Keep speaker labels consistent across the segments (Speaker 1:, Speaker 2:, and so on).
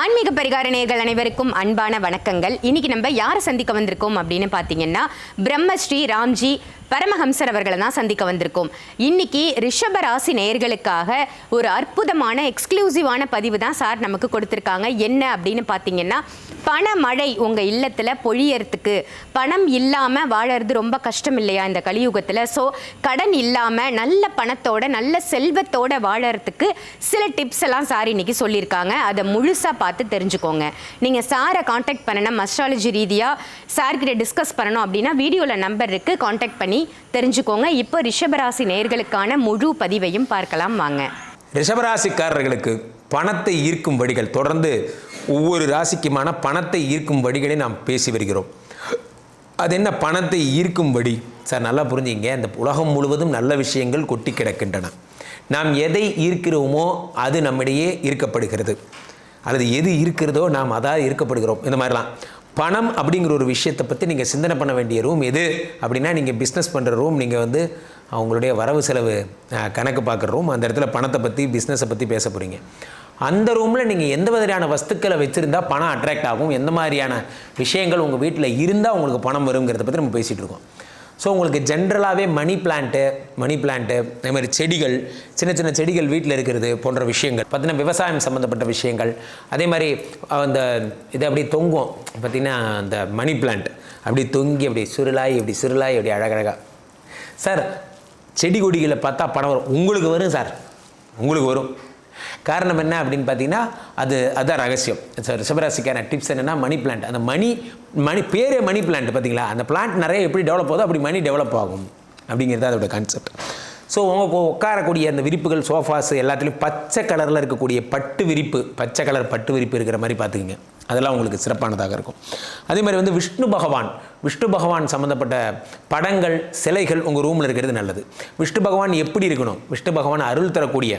Speaker 1: ஆன்மீக பரிகார நேர்கள் அனைவருக்கும் அன்பான வணக்கங்கள். இன்னைக்கு நம்ம யாரை சந்திக்க வந்திருக்கோம் அப்படின்னு பார்த்தீங்கன்னா பிரம்மஸ்ரீ ராம்ஜி பரமஹம்சர் அவர்களை தான் சந்திக்க வந்திருக்கோம். இன்னைக்கு ரிஷப ராசி நேயர்களுக்காக ஒரு அற்புதமான எக்ஸ்க்ளூசிவான பதிவு தான் சார் நமக்கு கொடுத்துருக்காங்க. என்ன அப்படின்னு பார்த்தீங்கன்னா பண மழை உங்கள் இல்லத்தில் பொழியறதுக்கு. பணம் இல்லாமல் வாழறது ரொம்ப கஷ்டம் இல்லையா இந்த கலியுகத்தில்? ஸோ கடன் இல்லாமல் நல்ல பணத்தோட நல்ல செல்வத்தோட வாழறதுக்கு சில டிப்ஸ் எல்லாம் சார் இன்னைக்கு சொல்லியிருக்காங்க. அதை முழுசாக பார்த்து தெரிஞ்சுக்கோங்க. நீங்கள் சாரை காண்டாக்ட் பண்ணணும் அஸ்ட்ராலஜி ரீதியாக சார்கிட்ட டிஸ்கஸ் பண்ணணும் அப்படின்னா வீடியோவில் நம்பர் இருக்குது காண்டாக்ட் பண்ணி தெரிஞ்சுக்கோங்க. இப்போ ரிஷபராசி நேர்களுக்கான முழு பதிவையும் பார்க்கலாம் வாங்க.
Speaker 2: ரிஷபராசிக்காரர்களுக்கு பணத்தை ஈர்க்கும் வழிகள் தொடர்ந்து ஒவ்வொரு ராசிக்குமான பணத்தை ஈர்க்கும் வழிகளை நாம் பேசி வருகிறோம். அது என்ன? பணத்தை ஈர்க்கும் வழி. சார் நல்லா புரிஞ்சுங்க இந்த உலகம் முழுவதும் நல்ல விஷயங்கள் கொட்டி கிடக்கின்றன. நாம் எதை ஈர்க்கிறோமோ அது நம்மிடையே ஈர்க்கப்படுகிறது. அல்லது எது இருக்கிறதோ நாம் அதாக ஈர்க்கப்படுகிறோம். இந்த மாதிரிலாம். பணம் அப்படிங்கிற ஒரு விஷயத்தை பற்றி நீங்கள் சிந்தனை பண்ண வேண்டிய ரூம் எது? அப்படின்னா நீங்கள் பிஸ்னஸ் பண்ணுற ரூம் நீங்கள் வந்து அவங்களுடைய வரவு செலவு கணக்கு பார்க்குற ரூம் அந்த இடத்துல பணத்தை பற்றி பிஸ்னஸை பற்றி பேச போகிறீங்க அந்த ரூமில் நீங்கள் எந்த மாதிரியான வஸ்துக்களை வச்சுருந்தா பணம் அட்ராக்ட் ஆகும்? எந்த மாதிரியான விஷயங்கள் உங்கள் வீட்டில் இருந்தால் உங்களுக்கு பணம் வருங்கிறத பற்றி நம்ம பேசிகிட்டு இருக்கோம். ஸோ உங்களுக்கு ஜென்ரலாகவே மணி பிளான்ட்டு மணி பிளான்ட்டு அதே மாதிரி செடிகள் சின்ன சின்ன செடிகள் வீட்டில் இருக்கிறது போன்ற விஷயங்கள் பார்த்தீங்கன்னா விவசாயம் சம்மந்தப்பட்ட விஷயங்கள் அதே மாதிரி அந்த இது அப்படி தொங்கும் பார்த்தீங்கன்னா அந்த மணி பிளான்ட் அப்படி தொங்கி அப்படி சுருளாய் இப்படி சுருளாய் அப்படி அழகழகாக சார் செடி கொடிகளை பார்த்தா பணம் வரும். உங்களுக்கு வரும் சார் உங்களுக்கு வரும். காரணம் என்ன அப்படின்னு பார்த்தீங்கன்னா அது அதான் ரகசியம். சார் ரிஷபராசிக்கான டிப்ஸ் என்னென்னா மணி பிளான்ட் அந்த மணி மணி பேரே மணி பிளான்ட் பார்த்தீங்களா? அந்த பிளான்ட் நிறைய எப்படி டெவலப் ஆகுதோ அப்படி மணி டெவலப் ஆகும். அப்படிங்கிறது அதோட கான்செப்ட் ஸோ உங்க உட்காரக்கூடிய அந்த விரிப்புகள் சோஃபாஸ் எல்லாத்துலேயும் பச்சை கலரில் இருக்கக்கூடிய பட்டு விரிப்பு பச்சை கலர் பட்டு விரிப்பு இருக்கிற மாதிரி பார்த்துக்குங்க. அதெல்லாம் உங்களுக்கு சிறப்பானதாக இருக்கும். அதே மாதிரி வந்து விஷ்ணு பகவான் விஷ்ணு பகவான் சம்மந்தப்பட்ட படங்கள் சிலைகள் உங்கள் ரூமில் இருக்கிறது நல்லது. விஷ்ணு பகவான் எப்படி இருக்கணும்? விஷ்ணு பகவான் அருள் தரக்கூடிய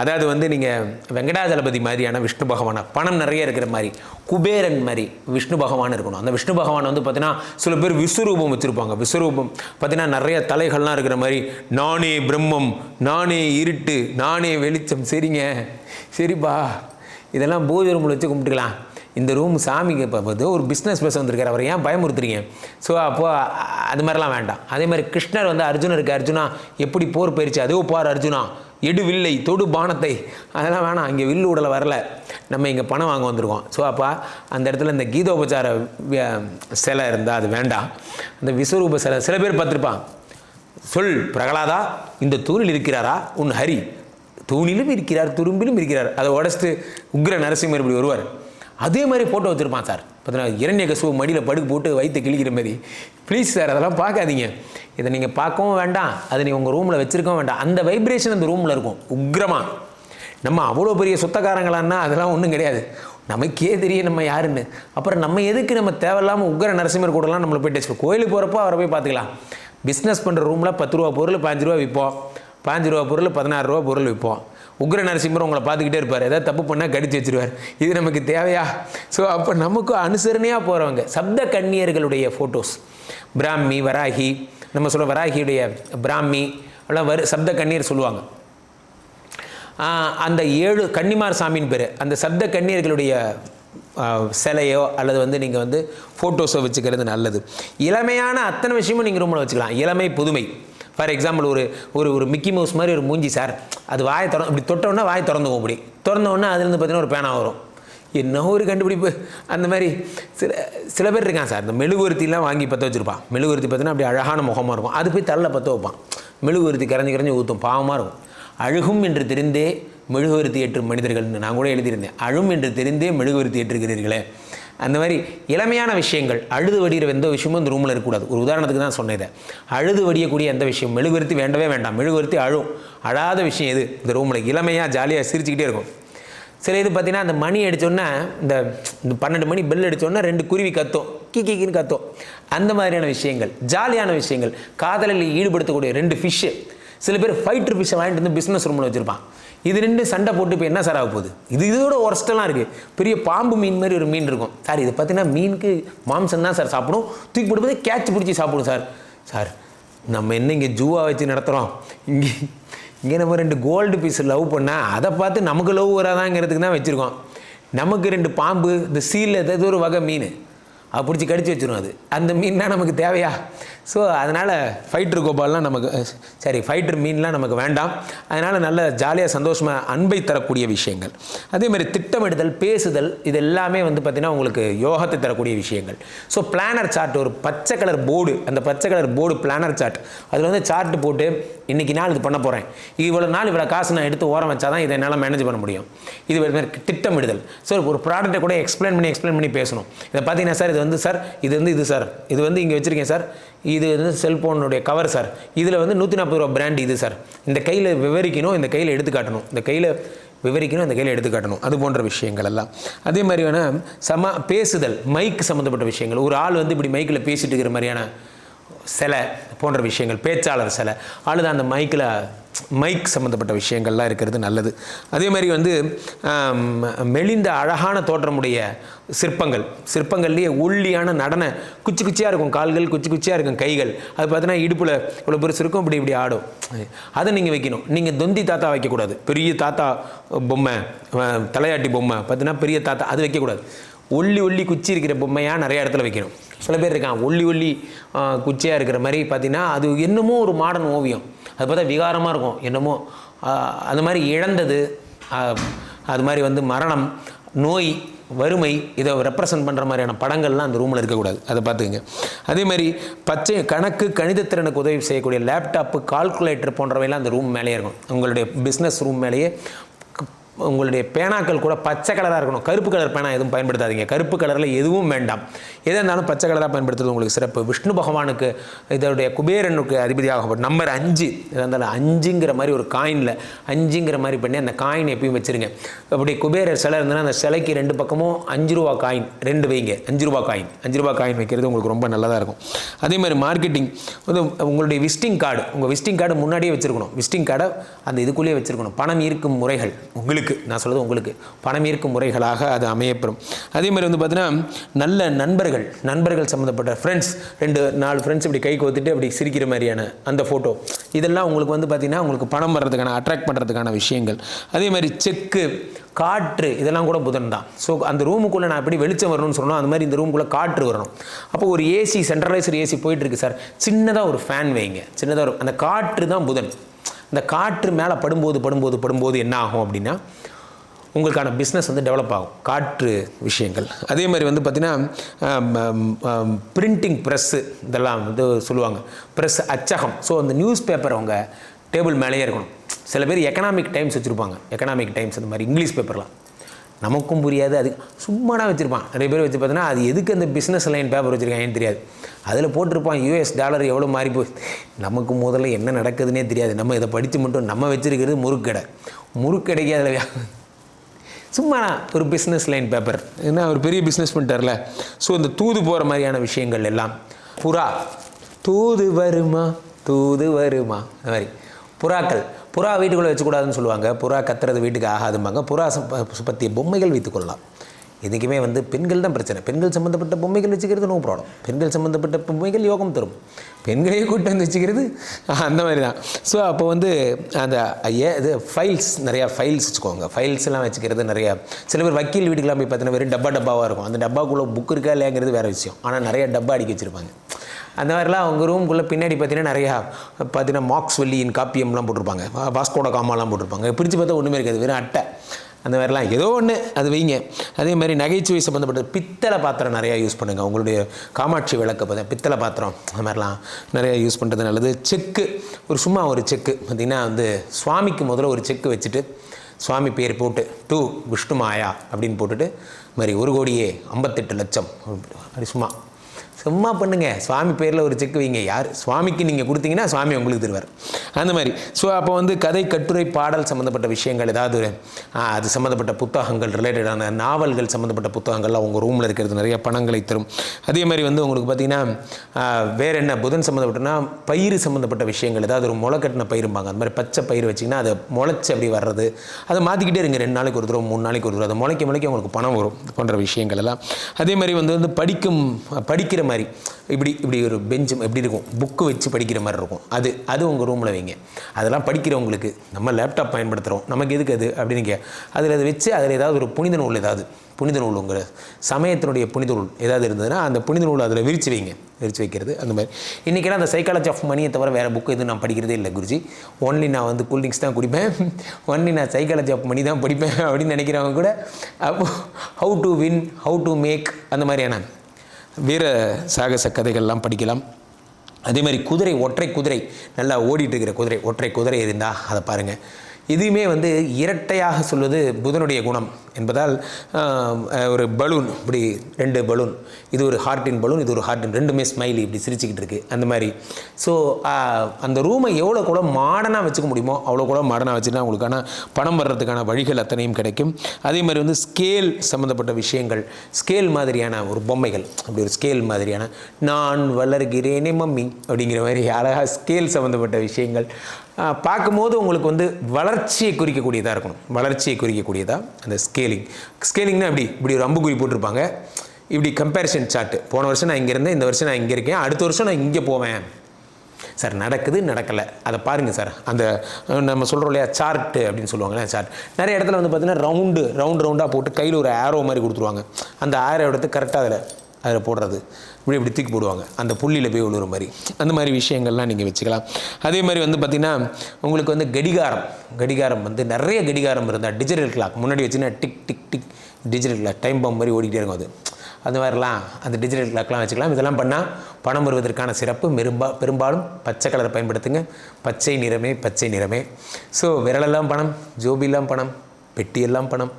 Speaker 2: அதாவது வந்து நீங்கள் வெங்கடாஜலபதி மாதிரியான விஷ்ணு பகவானை பணம் நிறைய இருக்கிற மாதிரி குபேரன் மாதிரி விஷ்ணு பகவான் இருக்கணும். அந்த விஷ்ணு பகவான் வந்து பார்த்தீங்கன்னா சில பேர் விஸ்வரூபம் வச்சுருப்பாங்க. விஸ்வரூபம் பார்த்தீங்கன்னா நிறைய தலைகள்லாம் இருக்கிற மாதிரி நானே பிரம்மம் நானே இருட்டு நானே வெளிச்சம் சரிங்க? சரிப்பா. இதெல்லாம் பூஜை ரூமில் வச்சு கும்பிட்டுக்கலாம். இந்த ரூம் சாமிக்கு பார்ப்பது வந்து ஒரு பிஸ்னஸ் பேச வந்திருக்காரு. அவர் ஏன் பயமுறுத்துறீங்க? ஸோ அப்போ அது மாதிரிலாம் வேண்டாம். அதே மாதிரி கிருஷ்ணர் வந்து அர்ஜுனருக்கு அர்ஜுனா எப்படி போர் பயிற்சி அதுவும் பார் அர்ஜுனா. எடு வில்லை தொடு பானத்தை. அதெல்லாம் வேணாம். இங்கே வில்லு உடலை வரல. நம்ம இங்கே பணம் வாங்க வந்திருக்கோம். ஸோ அப்போ அந்த இடத்துல இந்த கீதோபச்சார சிலை இருந்தால் அது வேண்டாம். அந்த விஸ்வரூப சிலை சில பேர் பார்த்துருப்பான் சொல் பிரகலாதா இந்த தூணில் இருக்கிறாரா? உன் ஹரி. தூணிலும் இருக்கிறார் துரும்பிலும் இருக்கிறார். அதை உடச்சிட்டு உக்ர நரசிம்மர் இப்படி வருவார். அதே மாதிரி ஃபோட்டோ வச்சுருப்பான் சார். பார்த்தீங்கன்னா இரண்ய கசுவை மடியில் படுக்கு போட்டு வயிற்று கிழிக்கிற மாதிரி. ப்ளீஸ் சார் அதெல்லாம் பார்க்காதீங்க. இதை நீங்கள் பார்க்கவும் வேண்டாம். அதை நீ உங்கள் ரூமில் வச்சுருக்கவும் வேண்டாம். அந்த வைப்ரேஷன் அந்த ரூமில் இருக்கும். உக்ரமாக நம்ம அவ்வளோ பெரிய சுத்தக்காரங்களான்னா அதெல்லாம் ஒன்றும் கிடையாது. நமக்கே தெரியும் நம்ம யாருன்னு. அப்புறம் நம்ம எதுக்கு நம்ம தேவையில்லாமல் உக்ர நரசிம்மர் கூடலாம் நம்மளை போய் டச் கோயிலுக்கு போகிறப்போ அவரை போய் பார்த்துக்கலாம். பிஸ்னஸ் பண்ணுற ரூமில் பத்து ரூபா பொருள் பாஞ்சு ரூபா விற்போம். பாஞ்சு ரூபா பொருள் பதினாறு ரூபா பொருள் விற்போம். உக்ர நரசிம்மர் உங்களை பார்த்துக்கிட்டே இருப்பார். ஏதாவது தப்பு பண்ணால் கடிச்சு வச்சிருவார். இது நமக்கு தேவையா? ஸோ அப்போ நமக்கு அனுசரணையாக போகிறவங்க சப்த கன்னியர்களுடைய ஃபோட்டோஸ் பிராமி வராகி நம்ம சொல்ல வராகியுடைய பிராமி எல்லாம் வரு சப்த கண்ணியர் சொல்லுவாங்க. அந்த ஏழு கன்னிமார் சாமின்னு பேர். அந்த சப்த கன்னியர்களுடைய சிலையோ அல்லது வந்து நீங்கள் வந்து ஃபோட்டோஸோ வச்சுக்கிறது நல்லது. இளமையான அத்தனை விஷயமும் நீங்கள் ரூமில் வச்சுக்கலாம். இளமை புதுமை. ஃபார் எக்ஸாம்பிள் ஒரு ஒரு ஒரு மிக்கி மவுஸ் மாதிரி ஒரு மூஞ்சி சார் அது வாயை திற இப்படி தொட்டோன்னே வாயை திறந்துக்கும் இப்படி. திறந்தோடனே அதுலேருந்து பார்த்தீங்கன்னா ஒரு பேனா வரும். என்ன ஒரு கண்டுபிடிப்பு? அந்த மாதிரி சில சில பேர் இருக்கான் சார் இந்த மெழுகுவர்த்திலாம் வாங்கி பற்ற வச்சுருப்பான். மெழுகுவர்த்தி பார்த்தீங்கன்னா அப்படி அழகான முகமாக இருக்கும். அது போய் தள்ள பற்ற வைப்பான். மெழுகுவர்த்தி கரைஞ்சி கரைஞ்சி ஊற்றும் பாவமாக இருக்கும். அழுகும் என்று தெரிந்தே மெழுகுவர்த்தி ஏற்றும் மனிதர்கள்னு நான் கூட எழுதியிருந்தேன். அழும் என்று தெரிந்தே மெழுகுவர்த்தி ஏற்றுகிறீர்களே. அந்த மாதிரி இளமையான விஷயங்கள் அழுது வடிகிற எந்த விஷயமும் இந்த ரூமில் இருக்கக்கூடாது. ஒரு உதாரணத்துக்கு தான் சொன்னேன் இதை. அழுது வடியக்கூடிய எந்த விஷயம் மெழுகுவர்த்தி வேண்டவே வேண்டாம். மெழுகுவர்த்தி அழும். அழாத விஷயம் எது? இந்த ரூமில் இளமையாக ஜாலியாக சிரிச்சுக்கிட்டே இருக்கும். சில இது பார்த்தீங்கன்னா அந்த மணி அடித்தோன்னா இந்த இந்த பன்னெண்டு மணி பெல் அடித்தோன்னா ரெண்டு குருவி கத்தும். கி கின்னு கத்தும். அந்த மாதிரியான விஷயங்கள் ஜாலியான விஷயங்கள் காதலில் ஈடுபடுத்தக்கூடிய ரெண்டு ஃபிஷ்ஷு சில பேர் ஃபைட்டர் ஃபிஷ்ஷை வாங்கிட்டு வந்து பிஸ்னஸ் ரூமில் வச்சுருப்பான். இது ரெண்டு சண்டை போட்டு இப்போ என்ன சார் ஆக போகுது? இது இதோட ஒர்ஸ்டெல்லாம் இருக்குது பெரிய பாம்பு மீன் மாதிரி ஒரு மீன் இருக்கும். சார் இது பார்த்தீங்கன்னா மீனுக்கு மாம்சம் தான் சார் சாப்பிடும். தூக்கி போட்டு போய் கேட்ச் பிடிச்சி சாப்பிடும் சார் சார் நம்ம என்ன இங்கே ஜூவா வச்சு நடத்துகிறோம் இங்கே இங்கே நம்ம ரெண்டு கோல்டு பீஸ் லவ் பண்ணால் அதை பார்த்து நமக்கு லவ் வராதாங்கிறதுக்கு தான் வச்சுருக்கோம். நமக்கு ரெண்டு பாம்பு இந்த சீலில் ஏதாவது ஒரு வகை மீன். அது பிடிச்சி கடிச்சு வச்சிடும் அது. அந்த மீன்னா நமக்கு தேவையா? ஸோ அதனால் ஃபைட்ரு கோபால்லாம் நமக்கு சரி ஃபைட்ரு மீன்லாம் நமக்கு வேண்டாம். அதனால் நல்ல ஜாலியாக சந்தோஷமாக அன்பை தரக்கூடிய விஷயங்கள். அதே மாதிரி திட்டமிடுதல் பேசுதல் இது எல்லாமே வந்து பார்த்திங்கன்னா உங்களுக்கு யோகத்தை தரக்கூடிய விஷயங்கள். ஸோ பிளானர் சார்ட் ஒரு பச்சை கலர் போர்டு அந்த பச்சை கலர் போர்டு பிளானர் சார்ட் அதில் வந்து சார்ட் போட்டு இன்றைக்கி நாள் இது பண்ண போகிறேன் இவ்வளோ நாள் இவ்வளோ காசு நான் எடுத்து ஓரம் வச்சா தான் இதை என்னால் மேனேஜ் பண்ண முடியும். இது மாதிரி திட்டமிடுதல். ஸோ ஒரு ப்ராடக்ட்டை கூட எக்ஸ்பிளைன் பண்ணி எக்ஸ்பிளைன் பண்ணி பேசணும். இதை பார்த்தீங்கன்னா சார் இது வந்து சார் இது வந்து இது சார். இது வந்து இங்கே வச்சுருக்கேன் சார். இது வந்து செல்ஃபோனுடைய கவர் சார். இதில் வந்து நூற்றி நாற்பது ரூபா பிராண்ட் இது சார். இந்த கையில் விவரிக்கணும் இந்த கையில் எடுத்து காட்டணும். இந்த கையில் விவரிக்கணும் இந்த கையில் எடுத்து காட்டணும். அது போன்ற விஷயங்கள் எல்லாம். அதே மாதிரி வேணால் சம பேசுதல் மைக் சம்மந்தப்பட்ட விஷயங்கள். ஒரு ஆள் வந்து இப்படி மைக்கில் பேசிட்டு இருக்கிற மாதிரியான சிலை போன்ற விஷயங்கள் பேச்சாளர் சிலை. அல்லது அந்த மைக்கில் மைக் சம்மந்தப்பட்ட விஷயங்கள்லாம் இருக்கிறது நல்லது. அதே மாதிரி வந்து மெலிந்த அழகான தோற்றமுடைய சிற்பங்கள். சிற்பங்கள்லேயே ஒல்லியான நடன. குச்சி குச்சியாக இருக்கும் கால்கள் குச்சி குச்சியாக இருக்கும் கைகள். அது பார்த்தீங்கன்னா இடுப்பில் இவ்வளோ பெருசு இருக்கும் இப்படி இப்படி ஆடும். அதை நீங்கள் வைக்கணும். நீங்கள் தொந்தி தாத்தா வைக்கக்கூடாது. பெரிய தாத்தா பொம்மை தலையாட்டி பொம்மை பார்த்தீங்கன்னா பெரிய தாத்தா அது வைக்கக்கூடாது. ஒல்லி ஒல்லி குச்சி இருக்கிற பொம்மையாக நிறையா இடத்துல வைக்கணும். சில பேர் இருக்கான் ஒல்லி ஒல்லி குச்சியாக இருக்கிற மாதிரி பார்த்திங்கன்னா அது என்னமோ ஒரு மாடர்ன் ஓவியம். அது பார்த்தா விகாரமாக இருக்கும். என்னமோ அந்த அது மாதிரி இழந்தது அது மாதிரி வந்து மரணம் நோய் வறுமை இதை ரெப்ரசன்ட் பண்ணுற மாதிரியான படங்கள்லாம் அந்த ரூமில் இருக்கக்கூடாது. அதை பார்த்துக்குங்க. அதே மாதிரி பச்சை கணக்கு கணிதத்திறனுக்கு உதவி செய்யக்கூடிய லேப்டாப்பு கால்குலேட்டர் போன்றவையெல்லாம் அந்த ரூம் மேலேயே இருக்கும். உங்களுடைய பிஸ்னஸ் ரூம் மேலேயே உங்களுடைய பேனாக்கள் கூட பச்சை கலராக இருக்கணும். கருப்பு கலர் பேனா எதுவும் பயன்படுத்தாதீங்க. கருப்பு கலரில் எதுவும் வேண்டாம். எதாக இருந்தாலும் பச்சை கலராக பயன்படுத்துறது உங்களுக்கு சிறப்பு. விஷ்ணு பகவானுக்கு இதோடைய குபேரனுக்கு அதிபதியாகப்படும். நம்பர் அஞ்சு. எதாக இருந்தாலும் அஞ்சுங்கிற மாதிரி ஒரு காயினில் அஞ்சுங்கிற மாதிரி பண்ணி அந்த காயின் எப்பயும் வச்சுருங்க. அப்படி குபேரர் சிலை இருந்ததுன்னா அந்த சிலைக்கு ரெண்டு பக்கமும் அஞ்சு ரூபா காயின் ரெண்டு வைங்க. அஞ்சு ரூபா காயின் அஞ்சு ரூபா காயின் வைக்கிறது உங்களுக்கு ரொம்ப நல்லதாக இருக்கும். அதே மாதிரி மார்க்கெட்டிங் வந்து உங்களுடைய விசிட்டிங் கார்டு உங்கள் விசிட்டிங் கார்டு முன்னாடியே வச்சுருக்கணும். விசிட்டிங் கார்டை அந்த இதுக்குள்ளேயே வச்சுருக்கணும். பணம் ஈர்க்கும் முறைகள். உங்களுக்கு நான் சொல்கிறது உங்களுக்கு. பணம் ஈர்க்கும் முறைகளாக அது அமையப்படும் அதே மாதிரி வந்து பார்த்தீங்கன்னா நல்ல நண்பர்கள் நண்பர்கள் சம்மந்தப்பட்ட ஃப்ரெண்ட்ஸ் ரெண்டு நாலு ஃப்ரெண்ட்ஸ் இப்படி கை கோத்துட்டு அப்படி சிரிக்கிற மாதிரியான அந்த ஃபோட்டோ இதெல்லாம் உங்களுக்கு வந்து பார்த்திங்கன்னா உங்களுக்கு பணம் வர்றதுக்கான அட்ராக்ட் பண்ணுறதுக்கான விஷயங்கள். அதே மாதிரி செக்கு காற்று இதெல்லாம் கூட புதன் தான். ஸோ அந்த ரூமுக்குள்ளே நான் எப்படி வெளிச்சம் வரணும்னு சொன்னோம் அந்த மாதிரி இந்த ரூமுக்குள்ளே காற்று வரணும். அப்போ ஒரு ஏசி சென்ட்ரலைசர் ஏசி போயிட்டுருக்கு சார். சின்னதாக ஒரு ஃபேன் வைங்க. சின்னதாக ஒரு அந்த காற்று தான் புதன். அந்த காற்று மேலே படும்போது படும்போது படும்போது என்ன ஆகும் அப்படின்னா உங்களுக்கான பிஸ்னஸ் வந்து டெவலப் ஆகும். காற்று விஷயங்கள். அதே மாதிரி வந்து பார்த்திங்கன்னா பிரிண்டிங் ப்ரெஸ்ஸு இதெல்லாம் வந்து சொல்லுவாங்க. ப்ரெஸ் அச்சகம். ஸோ அந்த நியூஸ் பேப்பர் அவங்க டேபிள் மேலேயே இருக்கணும். சில பேர் எக்கனாமிக் டைம்ஸ் வச்சுருப்பாங்க. எக்கனாமிக் டைம்ஸ் அந்த மாதிரி இங்கிலீஷ் பேப்பர்லாம் நமக்கும் புரியாது. அது சும்மானா வச்சுருப்பான். நிறைய பேர் வச்சு பார்த்தீங்கன்னா அது எதுக்கு அந்த பிஸ்னஸ் லைன் பேப்பர் வச்சுருக்காங்கன்னு தெரியாது. அதில் போட்டிருப்பான் யூஎஸ் டாலர் எவ்வளோ மாறி போய் நமக்கு முதல்ல என்ன நடக்குதுன்னே தெரியாது. நம்ம இதை படித்து மட்டும் நம்ம வச்சுருக்கிறது முறுக்கடை. முறுக்கடைக்கு அதில் சும்மா ஒரு பிஸ்னஸ் லைன் பேப்பர் ஏன்னா ஒரு பெரிய பிஸ்னஸ் பண்ணிட்டார்ல ஸோ இந்த தூது போகிற மாதிரியான விஷயங்கள் எல்லாம் புறா தூது வருமா தூது வருமா அந்த மாதிரி புறாக்கள் புறா வீட்டுக்குள்ளே வச்சுக்கூடாதுன்னு சொல்லுவாங்க புறா கத்துறது வீட்டுக்கு ஆகாதும்பாங்க புறா பற்றிய பொம்மைகள் வைத்துக்கொள்ளலாம் என்றைக்குமே வந்து பெண்கள் தான் பிரச்சனை. பெண்கள் சம்மந்தப்பட்ட பொம்மைகள் வச்சுக்கிறது நோ ப்ராப்ளம் பெண்கள் சம்மந்தப்பட்ட பொம்மைகள் யோகம் தரும். பெண்களையே கூட்டு வந்து வச்சுக்கிறது அந்த மாதிரி தான் ஸோ அப்போ வந்து அந்த ஏ இது ஃபைல்ஸ் நிறையா ஃபைல்ஸ் வச்சுக்கோங்க. ஃபைல்ஸ்லாம் வச்சுக்கிறது நிறையா. சில பேர் வக்கீல் வீட்டுக்கெலாம் போய் பார்த்தீங்கன்னா வெறும் டப்பா டப்பாவாக இருக்கும். அந்த டப்பாக்குள்ளே புக் இருக்கா இல்லையாங்கிறது வேறு விஷயம். ஆனால் நிறைய டப்பா அடிக்க வச்சுருப்பாங்க. அந்த மாதிரிலாம் அவங்க ரூம்குள்ளே பின்னாடி பார்த்தீங்கன்னா நிறையா பார்த்தீங்கன்னா மார்க்ஸ் வெள்ளியின் காப்பியம்லாம் போட்டிருப்பாங்க. வாஸ்கோட காமாலாம் போட்டிருப்பாங்க. பிரித்து பார்த்தா ஒன்றுமே இருக்காது. வெறும் அட்டை. அந்த மாதிரிலாம். ஏதோ ஒன்று அது வைங்க. அதே மாதிரி நகைச்சுவை சம்மந்தப்பட்ட பித்தளை பாத்திரம் நிறையா யூஸ் பண்ணுங்கள் உங்களுடைய காமாட்சி விளக்கு பார்த்தா பித்தளை பாத்திரம் அந்த மாதிரிலாம் நிறையா யூஸ் பண்ணுறது நல்லது. செக்கு ஒரு சும்மா ஒரு செக்கு. பார்த்திங்கன்னா வந்து சுவாமிக்கு முதல்ல ஒரு செக்கு வச்சுட்டு சுவாமி பேர் போட்டு டூ விஷ்ணு மாயா அப்படின்னு போட்டுட்டு இது மாதிரி ஒரு கோடியே ஐம்பத்தெட்டு லட்சம். அப்படி சும்மா. சும்மா பண்ணுங்க. சுவாமி பேரில் ஒரு செக் வைங்க. யார்? சுவாமிக்கு நீங்கள் கொடுத்தீங்கன்னா சுவாமி உங்களுக்கு தருவார். அந்த மாதிரி. ஸோ அப்போ வந்து கதை கட்டுரை பாடல் சம்மந்தப்பட்ட விஷயங்கள் ஏதாவது ஒரு, அது சம்மந்தப்பட்ட புத்தகங்கள் ரிலேட்டடான நாவல்கள் சம்மந்தப்பட்ட புத்தகங்கள்லாம் உங்கள் ரூமில் இருக்கிறது நிறைய பணங்களை தரும். அதே மாதிரி வந்து உங்களுக்கு பார்த்தீங்கன்னா வேறு என்ன? புதன் சம்மந்தப்பட்டனா பயிர் சம்மந்தப்பட்ட விஷயங்கள். ஏதாவது ஒரு முளை கட்டின பயிரும்பாங்க. அந்த மாதிரி பச்சை பயிர் வச்சிங்கன்னா அதை முளைச்சி அப்படி வர்றது. அதை மாற்றிக்கிட்டே இருங்க. ரெண்டு நாளைக்கு ஒரு தடவை மூணு நாளைக்கு ஒரு தடவை. அதை முளைக்க முளைக்க உங்களுக்கு பணம் வரும். போன்ற விஷயங்கள் எல்லாம். அதே மாதிரி வந்து வந்து படிக்கும் படிக்கிற மாதிரி. இப்படி இப்படி ஒரு பெஞ்சு எப்படி இருக்கும்? புக்கு வச்சு படிக்கிற மாதிரி இருக்கும். அது அது உங்கள் ரூமில் வைங்க. அதெல்லாம் படிக்கிறவங்களுக்கு நம்ம லேப்டாப் பயன்படுத்துகிறோம் நமக்கு எதுக்கு அது? அப்படின்னு கே அதில் அதை வச்சு அதில் ஏதாவது ஒரு புனித நூல் ஏதாவது புனித நூல் உங்கள் சமயத்தினுடைய புனித நூல் ஏதாவது இருந்ததுன்னா அந்த புனித நூல் அதில் விரிச்சு வைங்க. விரிச்சு வைக்கிறது அந்த மாதிரி. இன்றைக்கெல்லாம் அந்த சைக்காலஜி ஆஃப் மணியை தவிர வேறு புக்கு எதுவும் நான் படிக்கிறதே இல்லை குருஜி. ஒன்லி நான் வந்து கூல்ட்ரிங்க்ஸ் தான் குடிப்பேன். ஒன்லி நான் சைக்காலஜி ஆஃப் மணி தான் படிப்பேன் அப்படின்னு நினைக்கிறவங்க கூட அப்போ how to win how to make அந்த மாதிரியான வீர சாகச கதைகள்லாம் படிக்கலாம். அதே மாதிரி குதிரை ஒற்றை குதிரை நல்லா ஓடிட்டு இருக்கிற குதிரை ஒற்றை குதிரை இருந்தால் அதை பாருங்கள் இதுவுமே வந்து இரட்டையாக சொல்வது புதனுடைய குணம் என்பதால் ஒரு பலூன் இப்படி ரெண்டு பலூன் இது ஒரு ஹார்ட்டின் பலூன் இது ஒரு ஹார்ட்டின் ரெண்டுமே ஸ்மைலி இப்படி சிரிச்சுக்கிட்டு இருக்கு அந்த மாதிரி. ஸோ அந்த ரூமை எவ்வளோ கூட மாடனாக வச்சுக்க முடியுமோ அவ்வளோ கூட மாடனாக வச்சுட்டா உங்களுக்கான பணம் வர்றதுக்கான வழிகள் அத்தனையும் கிடைக்கும். அதே மாதிரி வந்து ஸ்கேல் சம்மந்தப்பட்ட விஷயங்கள் ஸ்கேல் மாதிரியான ஒரு பொம்மைகள் அப்படி ஒரு ஸ்கேல் மாதிரியான நான் வளர்கிறேனே மம்மி அப்படிங்கிற மாதிரி அழகாக ஸ்கேல் சம்மந்தப்பட்ட விஷயங்கள் பார்க்கும்போது உங்களுக்கு வந்து வளர்ச்சியை குறிக்கக்கூடியதாக இருக்கணும். வளர்ச்சியை குறிக்கக்கூடியதாக அந்த ஸ்கேலிங் ஸ்கேலிங்னா இப்படி இப்படி ஒரு அம்புக்குறி போட்டிருப்பாங்க. இப்படி கம்பேரிசன் சார்ட்டு போன வருஷம் நான் இங்கே இருந்தேன் இந்த வருஷம் நான் இங்கே இருக்கேன் அடுத்த வருஷம் நான் இங்கே போவேன். சார் நடக்குது நடக்கலை. அதை பாருங்கள் சார். அந்த நம்ம சொல்கிறோம் இல்லையா சார்ட்டு அப்படின்னு சொல்லுவாங்களே சார்ட் நிறைய இடத்துல வந்து பார்த்தீங்கன்னா ரவுண்டு ரவுண்டு ரவுண்டாக போட்டு கையில் ஒரு ஆரோ மாதிரி கொடுத்துருவாங்க. அந்த ஆரோ எடுத்து கரெக்டாக அதில் அதில் போடுறது. இப்படி இப்படி தூக்கி போடுவாங்க. அந்த புள்ளியில் போய் விழுற மாதிரி. அந்த மாதிரி விஷயங்கள்லாம் நீங்கள் வச்சுக்கலாம். அதே மாதிரி வந்து பார்த்திங்கன்னா உங்களுக்கு வந்து கடிகாரம். கடிகாரம் வந்து நிறைய கடிகாரம் இருந்தால் டிஜிட்டல் கிளாக் முன்னாடி வச்சுன்னா tick tick tick digital clock time bomb மாதிரி ஓடிக்கிட்டே இருக்கும் அது. அந்த மாதிரிலாம் அந்த டிஜிட்டல் கிளாக்லாம் வச்சுக்கலாம். இதெல்லாம் பண்ணால் பணம் வருவதற்கான சிறப்பு. பெரும்பா பெரும்பாலும் பச்சை கலரை பயன்படுத்துங்க. பச்சை நிறமே பச்சை நிறமே. ஸோ விரலெல்லாம் பணம் ஜோபிலாம் பணம் பெட்டியெல்லாம் பணம்.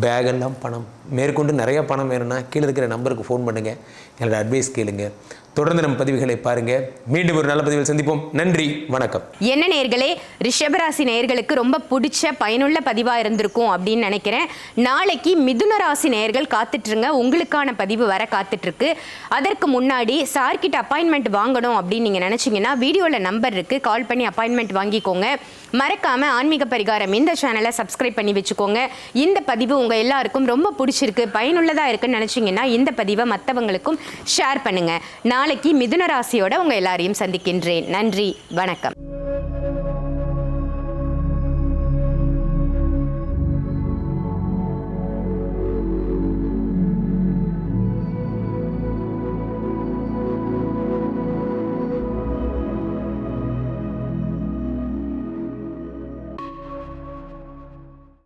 Speaker 2: பேகெல்லாம் பணம். மேற்கொண்டு நிறைய பணம் வேணும்னா கீழே இருக்கிற நம்பருக்கு ஃபோன் பண்ணுங்கள் என்னோடய அட்வைஸ் கேளுங்கள் தொடர்ந்து நம்ம பதிவுகளை பாருங்க. மீண்டும் ஒரு நல்ல பதிவில் சந்திப்போம். நன்றி வணக்கம்.
Speaker 1: என்ன நேர்களே ரிஷபராசி நேயர்களுக்கு ரொம்ப பிடிச்ச பயனுள்ள பதிவாக இருந்திருக்கும் அப்படின்னு நினைக்கிறேன். நாளைக்கு மிதுன ராசி நேயர்கள் காத்துட்ருங்க. உங்களுக்கான பதிவு வர காத்துட்ருக்கு. அதற்கு முன்னாடி சார்கிட்ட அப்பாயின்மெண்ட் வாங்கணும் அப்படின்னு நீங்கள் நினச்சிங்கன்னா வீடியோவில் நம்பர் இருக்குது கால் பண்ணி அப்பாயின்மெண்ட் வாங்கிக்கோங்க. மறக்காமல் ஆன்மீக பரிகாரம் இந்த சேனலை சப்ஸ்கிரைப் பண்ணி வச்சுக்கோங்க. இந்த பதிவு உங்கள் எல்லாருக்கும் ரொம்ப பிடிச்சிருக்கு பயனுள்ளதாக இருக்குன்னு நினச்சிங்கன்னா இந்த பதிவை மற்றவங்களுக்கும் ஷேர் பண்ணுங்கள் நாளைக்கு மிதுன ராசியோட உங்கள் எல்லாரையும் சந்திக்கின்றேன். நன்றி வணக்கம்.